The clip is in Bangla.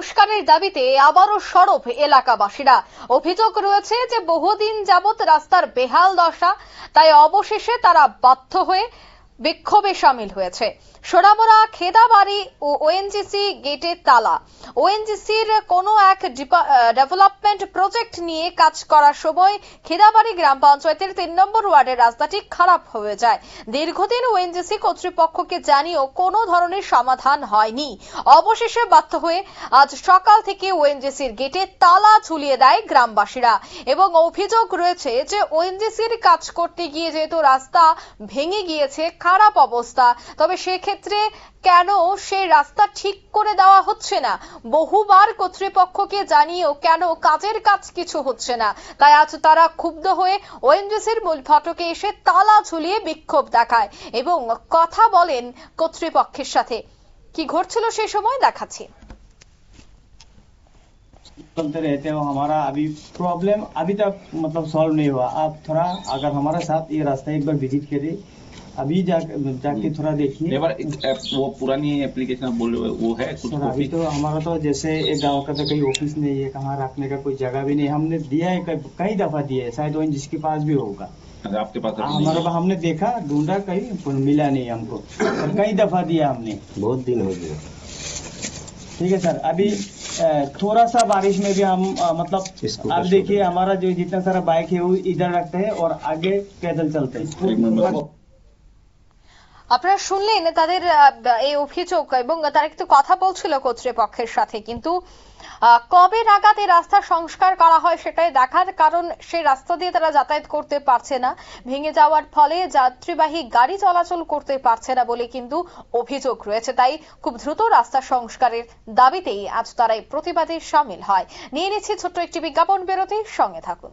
সংস্কারের দাবিতে আবারও সরব এলাকাবাসীরা। অভিযোগ রয়েছে যে বহুদিন যাবত রাস্তার বেহাল দশা, তাই অবশেষে তারা বাধ্য হয়ে বিক্ষোভে সামিল হয়েছে। সোনামুড়া, খেদাবাড়ি ও ওএনজিসি গেটে তালা। ওএনজিসির কোনো এক ডেভেলপমেন্ট প্রজেক্ট নিয়ে কাজ করার সময় খেদাবাড়ি গ্রাম পঞ্চায়েতের তিন নম্বর ওয়ার্ডের রাস্তাটি খারাপ হয়ে যায়। দীর্ঘদিন ওএনজিসি কর্তৃপক্ষকে জানিয়েও কোনো ধরনের সমাধান হয়নি। অবশেষে বাধ্য হয়ে আজ সকাল থেকে ওএনজিসির গেটে তালা ঝুলিয়ে দেয় গ্রামবাসীরা এবং অভিযোগ রয়েছে যে ওএনজিসির কাজ করতে গিয়ে যেহেতু রাস্তা ভেঙে গিয়েছে খারাপ অবস্থা। তবে সেক্ষেত্রে কেন সেই রাস্তা ঠিক করে দেওয়া হচ্ছে না? বহুবার কর্তৃপক্ষকে জানিয়েও কেন কাজের কাজ কিছু হচ্ছে না? তাই আজ তারা ক্ষুব্ধ হয়ে ওএনজিসির মূল ফটকে এসে তালা ঝুলিয়ে বিক্ষোভ দেখায় এবং কথা বলেন কর্তৃপক্ষের সাথে। কি ঘটছিল সেই সময় দেখাচ্ছি। चलते रहते हैं हमारा अभी प्रॉब्लम अभी तक मतलब सॉल्व नहीं हुआ। आप थोड़ा अगर हमारे साथ ये रास्ता एक बार विज़िट करिए। अभी जाके जा थोड़ा देखिए। वो पुरानी एप्लीकेशन आप बोल रहे हो वो है कुछ अभी तो हमारा तो जैसे एक गाँव का तो कहीं ऑफ़िस नहीं है कहाँ रखने का कोई जगह भी नहीं हमने दिया है कई दफ़ा दिया है शायद वही जिसके पास भी होगा। आपके पास आ, हमारे पास हमने देखा ढूंढा कहीं मिला नहीं हमको। कई दफ़ा दिया हमने। बहुत दिन हो गया। ठीक है सर अभी थोड़ा सा बारिश में भी हम आ, मतलब आप देखिए हमारा जो जितना सारा बाइक है वो इधर रखते हैं और आगे पैदल चलते है। আপনারা শুনলেন তাদের এই অভিযোগ এবং তারা কিন্তু কথা বলছিল কর্তৃপক্ষের সাথে। কিন্তু কবে নাগাদ এই রাস্তা সংস্কার করা হয় সেটাই দেখার কারণ সেই রাস্তা দিয়ে তারা যাতায়াত করতে পারছে না। ভেঙে যাওয়ার ফলে যাত্রীবাহী গাড়ি চলাচল করতে পারছে না বলে কিন্তু অভিযোগ রয়েছে। তাই খুব দ্রুত রাস্তা সংস্কারের দাবিতেই আজ তারা এই প্রতিবাদে সামিল হয়। নিয়ে নিচ্ছি ছোট্ট একটি বিজ্ঞাপন বেরোতে, সঙ্গে থাকুন।